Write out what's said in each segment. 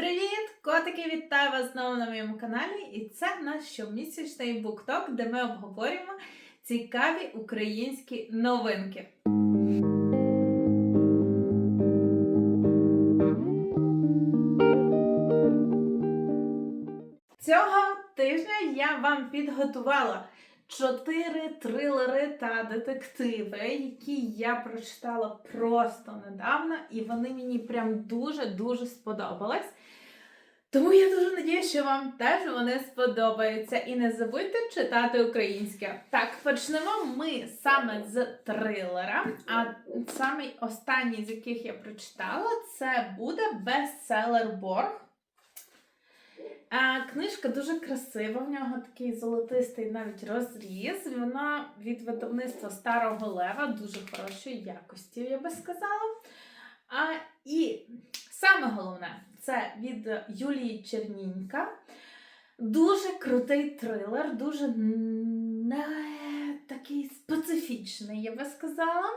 Привіт! Котики! Вітаю вас знову на моєму каналі. І це наш щомісячний букток, де ми обговорюємо цікаві українські новинки. Цього тижня я вам підготувала чотири трилери та детективи, які я прочитала просто недавно, і вони мені прям дуже-дуже сподобались. Тому я дуже надію, що вам теж вони сподобаються. І не забудьте читати українське. Так, почнемо ми саме з трилера. А самий останній, з яких я прочитала, це буде бестселер Борг. Книжка дуже красива, в нього такий золотистий навіть розріз. Вона від видавництва Старого Лева, дуже хорошої якості, я би сказала. А, і саме головне, це від Юлії Чернінька. Дуже крутий трилер, дуже не такий специфічний, я би сказала.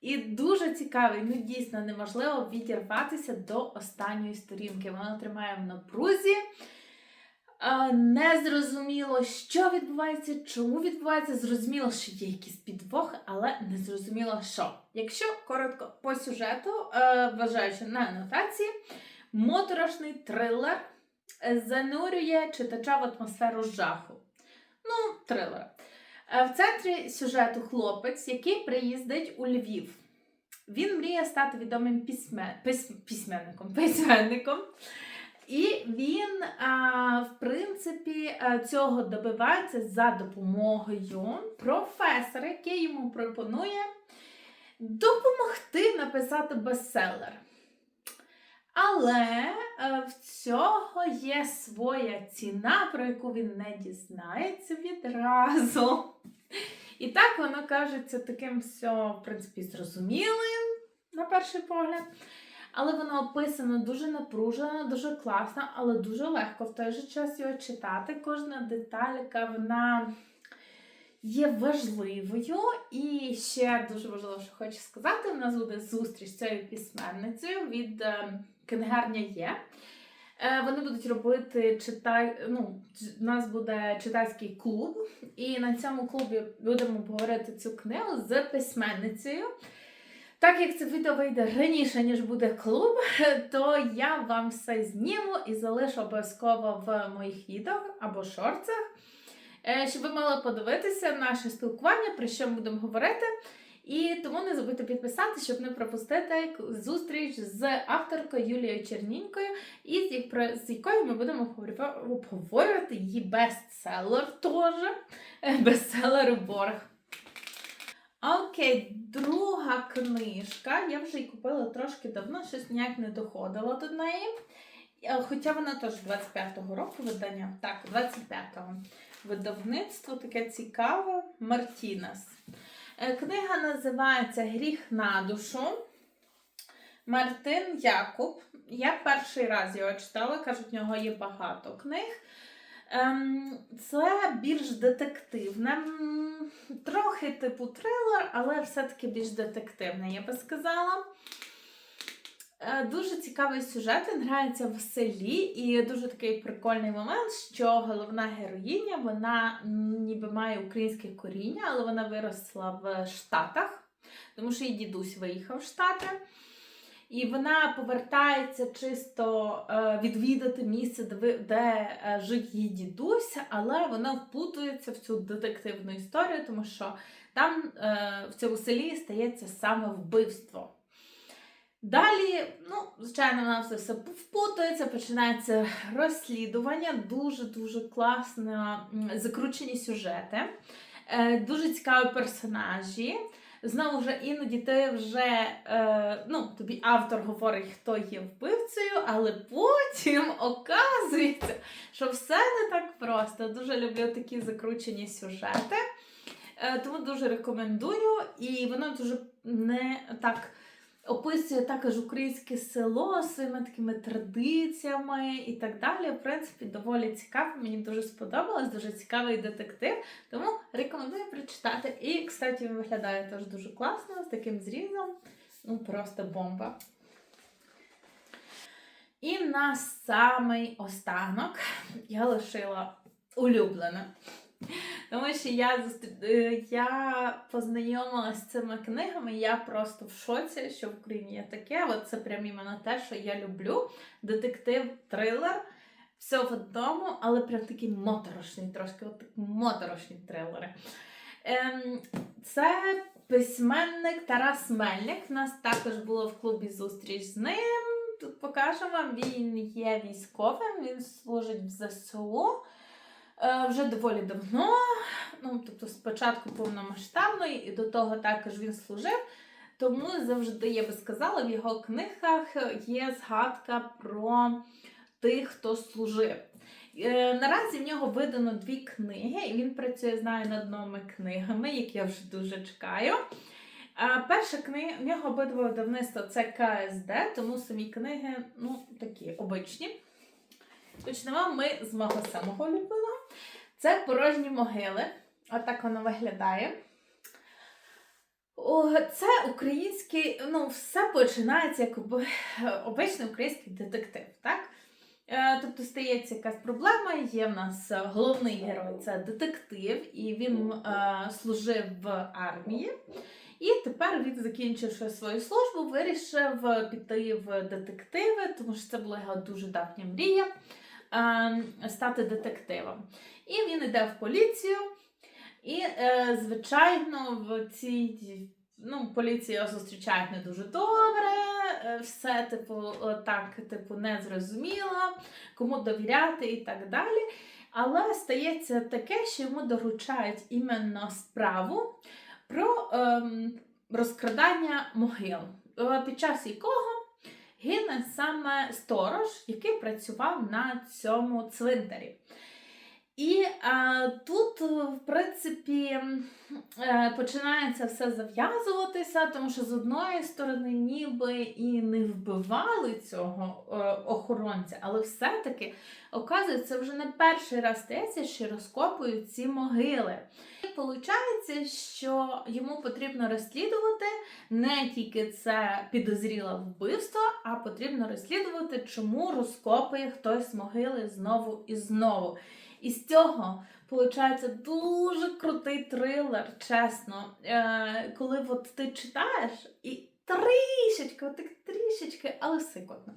І дуже цікавий, ну дійсно неможливо відірватися до останньої сторінки. Вона тримає в напрузі. А, Незрозуміло, що відбувається, чому відбувається. Зрозуміло, що є якісь підвохи, але не зрозуміло, що. Якщо коротко по сюжету, е, вважаючи на анотації, моторошний трилер е, занурює читача в атмосферу жаху. Ну, трилер. Е, В центрі сюжету хлопець, який приїздить у Львів. Він мріє стати відомим письме... письменником, письменником. І він, в принципі, цього добивається за допомогою професора, який йому пропонує допомогти написати бестселер. Але е, в цього є своя ціна, про яку він не дізнається відразу. І так воно кажеться таким все, в принципі, зрозумілим на перший погляд. Але воно описано дуже напружено, дуже класно, але дуже легко в той же час його читати. Кожна деталька, вона є важливою. І ще дуже важливо, що хочу сказати: у нас буде зустріч з цією письменницею від е, книгарня є. Е, Вони будуть робити читай... ну, у нас буде читацький клуб, і на цьому клубі будемо говорити цю книгу з письменницею. Так як це відео вийде раніше, ніж буде клуб, то я вам все зніму і залишу обов'язково в моїх відео або шорцах, е, щоб ви могли подивитися наше спілкування, про що ми будемо говорити. І тому не забудьте підписатися, щоб не пропустити зустріч з авторкою Юлією Чернінькою, і з, якою ми будемо обговорювати її бестселер теж. е, Бестселер Борг. Окей, друга книжка. Я вже її купила трошки давно, щось ніяк не доходила до неї. Е, Хоча вона теж 25-го року видання. Так, 25-го. Видавництво таке цікаве. Мартінес. Е, Книга називається Гріх на душу. Мартин Якуб. Я перший раз його читала, кажуть, в нього є багато книг. Ем, Це більш детективне, трохи типу трилер, але все-таки більш детективне, я би сказала. Е, Дуже цікавий сюжет, він грається в селі, і дуже такий прикольний момент, що головна героїня, вона ніби має українське коріння, але вона виросла в Штатах, тому що її дідусь виїхав в Штати. І вона повертається чисто е, відвідати місце, де, е, жив її дідусь, але вона вплутується в цю детективну історію, тому що там е, в цьому селі стається саме вбивство. Далі, ну, звичайно, вона все все впутується, починається розслідування, дуже-дуже класно закручені сюжети, дуже цікаві персонажі. Знову ж іноді ти вже е, ну, тобі автор говорить, хто є вбивцею, але потім оказується, що все не так просто. Дуже люблю такі закручені сюжети. Е, тому дуже рекомендую. І воно дуже не так описує також українське село своїми такими традиціями і так далі. В принципі, доволі цікаво. Мені дуже сподобалось, дуже цікавий детектив. Тому рекомендую прочитати. І, кстати, виглядає теж дуже класно, з таким зрізом. Ну, просто бомба. І на самий останок я лишила улюблене. Тому що я, е, я познайомилася з цими книгами, я просто в шоці, що в Україні є таке. От це прям іменно те, що я люблю. Детектив, трилер. Все в одному, але прям такий моторошний, трошки от такі моторошні трилери. Ем, це письменник Тарас Мельник. У нас також було в клубі зустріч з ним. Тут покажемо вам, він є військовим, він служить в ЗСУ вже доволі давно. Ну, тобто спочатку повномасштабної, і до того також він служив. Тому завжди, я би сказала, в його книгах є згадка про тих, хто служив. Е, Наразі в нього видано дві книги, і він працює, знаю, над новими книгами, які я вже дуже чекаю. Перша книга, в нього обидва видавництва це КСД, тому самі книги ну, такі обичні. Почнемо ми з мого самого улюбленого. Це порожні могили. Отак воно виглядає. Це український, ну, все починається як обичний український детектив, так? Е, Тобто стається якась проблема, є в нас головний герой це детектив, і він е, служив в армії. І тепер він, закінчивши свою службу, вирішив піти в детективи, тому що це була його дуже давня мрія стати детективом. І він йде в поліцію, і, е, звичайно, в цій ну, поліція його зустрічають не дуже добре. е, Все, типу, так, типу, не зрозуміло, кому довіряти і так далі. Але стається таке, що йому доручають іменно справу про ем, розкрадання могил, е, під час якого гине саме сторож, який працював на цьому цвинтарі. І а, тут, е, в принципі, е, починається все зав'язуватися, тому що з одної сторони, ніби і не вбивали цього е, охоронця, але все-таки оказується, вже не перший раз стається, що розкопують ці могили. І виходить, що йому потрібно розслідувати не тільки це підозріле вбивство, а потрібно розслідувати, чому розкопує хтось могили знову і знову. І з цього виходить дуже крутий трилер, чесно. Е, коли от ти читаєш і трішечки, от так трішечки, але сикотно.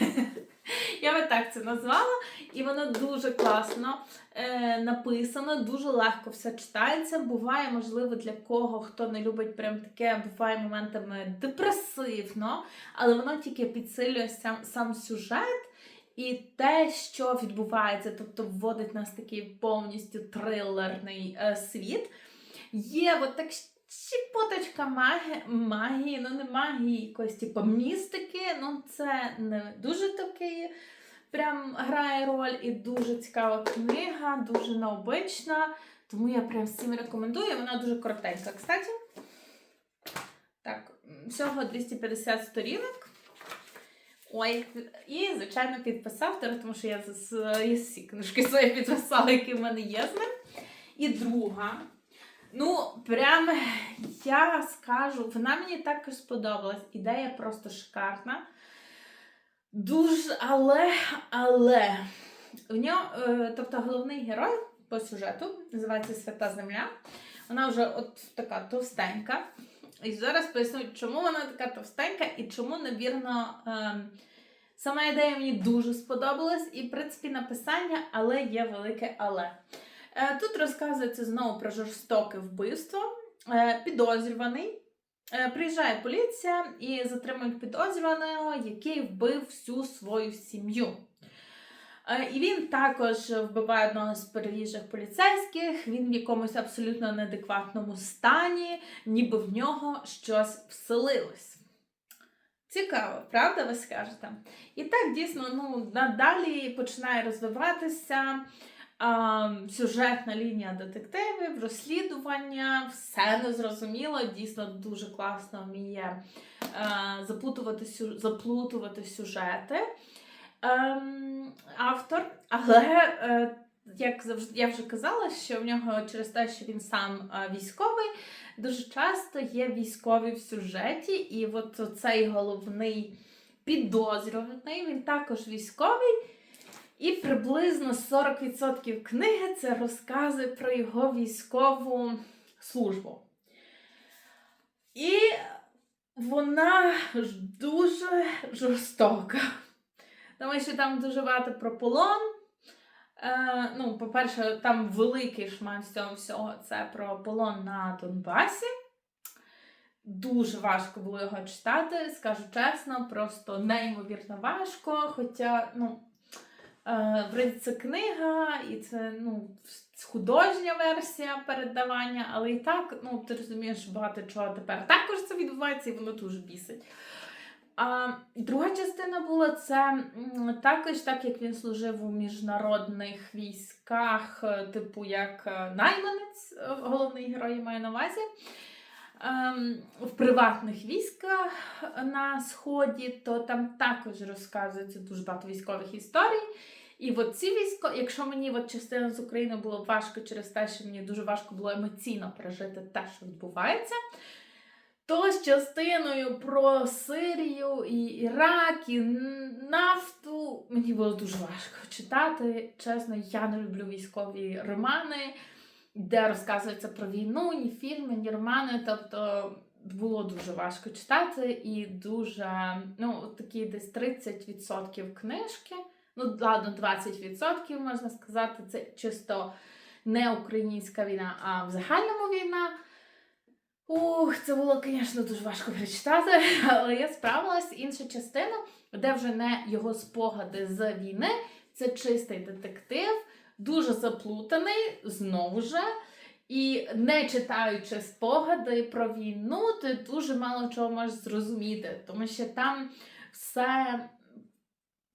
Я би так це назвала, і воно дуже класно е, написано, дуже легко все читається. Буває, можливо, для кого хто не любить прям таке, буває моментами депресивно, але воно тільки підсилює сам, сам сюжет. І те, що відбувається, тобто вводить нас такий повністю трилерний е, світ. Є от так щепоточка магії, магії, ну не магії, якоїсь типу містики. Ну це не дуже такий прям грає роль і дуже цікава книга, дуже необична. Тому я прям всім рекомендую. Вона дуже коротенька, кстати. Так, всього 250 сторінок. Ой, і, звичайно, підписав, тому що я всі книжки свої підписала, які в мене є з ним. І друга. Ну, прям я скажу, вона мені також сподобалась. Ідея просто шикарна. Дуже, але, але в нього, е, тобто головний герой по сюжету називається Свята Земля. Вона вже от така товстенька. І зараз поясню, чому вона така товстенька і чому, навірно, ем, сама ідея мені дуже сподобалась, і, в принципі, написання, але є велике але. Е, Тут розказується знову про жорстоке вбивство. Е, Підозрюваний. Е, Приїжджає поліція і затримують підозрюваного, який вбив всю свою сім'ю. Е, І він також вбиває одного з переїжджих поліцейських, він в якомусь абсолютно неадекватному стані, ніби в нього щось вселилось. Цікаво, правда, ви скажете? І так дійсно ну, надалі починає розвиватися а, сюжетна лінія детективів, розслідування, все незрозуміло, дійсно дуже класно вміє а, запутувати, сю- заплутувати сюжети ем, автор, але е, як завжди я вже казала, що в нього через те, що він сам е, військовий, дуже часто є військові в сюжеті, і от цей головний підозрюваний, він також військовий. І приблизно 40% книги це розкази про його військову службу. І вона ж дуже жорстока. Тому що там дуже багато про полон. Е, ну, по-перше, там великий шмат з цього всього це про полон на Донбасі. Дуже важко було його читати, скажу чесно, просто неймовірно важко. Хоча, ну, е, це книга, і це ну, художня версія передавання, але і так, ну, ти розумієш, багато чого тепер також це відбувається, і воно дуже бісить. А друга частина була це також, так як він служив у міжнародних військах, е, типу як е, найманець, е, головний герой я маю на увазі. ем, В приватних військах на сході, то там також розказується дуже багато військових історій. І от ці військо, якщо мені от частина з України було важко через те, що мені дуже важко було емоційно пережити те, що відбувається, то з частиною про Сирію і Ірак, і нафту мені було дуже важко читати. Чесно, я не люблю військові романи, де розказується про війну, ні фільми, ні романи. Тобто було дуже важко читати і дуже, ну, такі десь 30% книжки. Ну, ладно, 20% можна сказати, це чисто не українська війна, а в загальному війна. Ух, це було, звісно, дуже важко прочитати, але я справилась. Інша частина, де вже не його спогади з війни, це чистий детектив, дуже заплутаний, знову ж. І не читаючи спогади про війну, ти дуже мало чого можеш зрозуміти, тому що там все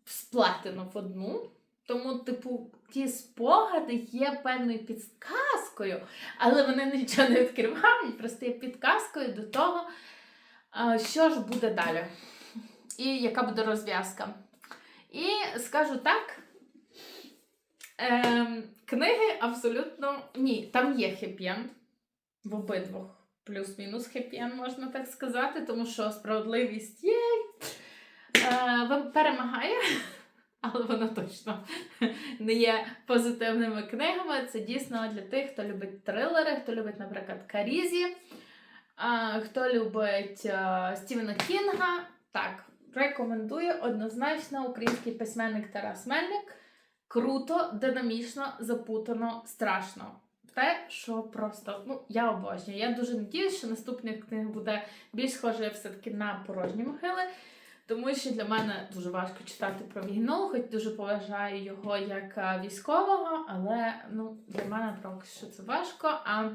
сплетено в одну. Тому, типу, ті спогади є певною підказкою, але вони нічого не відкривають, просто є підказкою до того, що ж буде далі, і яка буде розв'язка. І скажу так. Ем, книги абсолютно ні, там є хеппі-енд в обидвох. Плюс-мінус хеппі-енд, можна так сказати, тому що справедливість є, е, перемагає, але вона точно не є позитивними книгами. Це дійсно для тих, хто любить трилери, хто любить, наприклад, Карізі, хто любить е, Стівена Кінга. Так, рекомендую однозначно український письменник Тарас Мельник. Круто, динамічно, запутано, страшно. Те, що просто ну я обожнюю. Я дуже надіюсь, що наступний книг буде більш схожий все-таки на порожні могили. Тому що для мене дуже важко читати про війну, хоч дуже поважаю його як е, військового, але ну для мене поки що це важко. А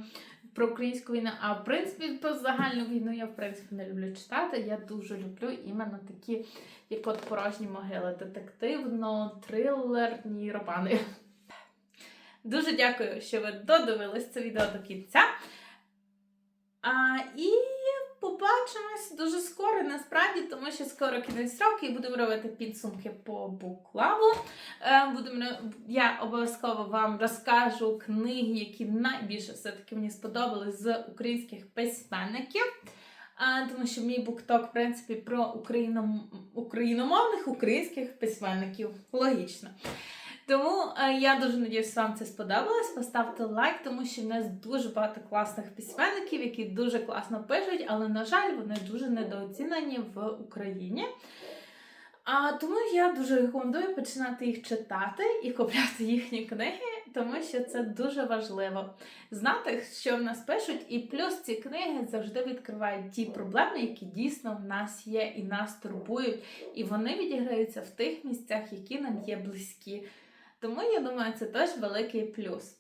про українську війну, а в принципі про загальну війну я в принципі не люблю читати. Я дуже люблю іменно такі, як от порожні могили, детективно, трилерні романи. Дуже дякую, що ви додивились це відео до кінця. А, і побачимось дуже скоро, насправді, тому що скоро кінець року і будемо робити підсумки по буклаву. Е, будемо, я обов'язково вам розкажу книги, які найбільше все-таки мені сподобались з українських письменників. А, тому що мій букток, в принципі, про україном... україномовних українських письменників. Логічно. Тому е, я дуже надіюсь, вам це сподобалось. Поставте лайк, тому що в нас дуже багато класних письменників, які дуже класно пишуть, але, на жаль, вони дуже недооцінені в Україні. А тому я дуже рекомендую починати їх читати і купляти їхні книги, тому що це дуже важливо знати, що в нас пишуть, і плюс ці книги завжди відкривають ті проблеми, які дійсно в нас є і нас турбують, і вони відіграються в тих місцях, які нам є близькі. Тому я думаю, це теж великий плюс.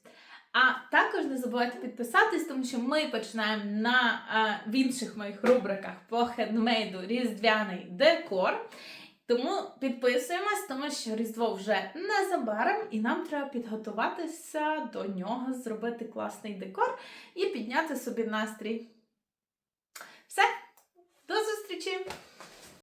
А також не забувайте підписатись, тому що ми починаємо на а, в інших моїх рубриках по хендмейду різдвяний декор. Тому підписуємось, тому що Різдво вже незабаром, і нам треба підготуватися до нього, зробити класний декор і підняти собі настрій. Все, до зустрічі!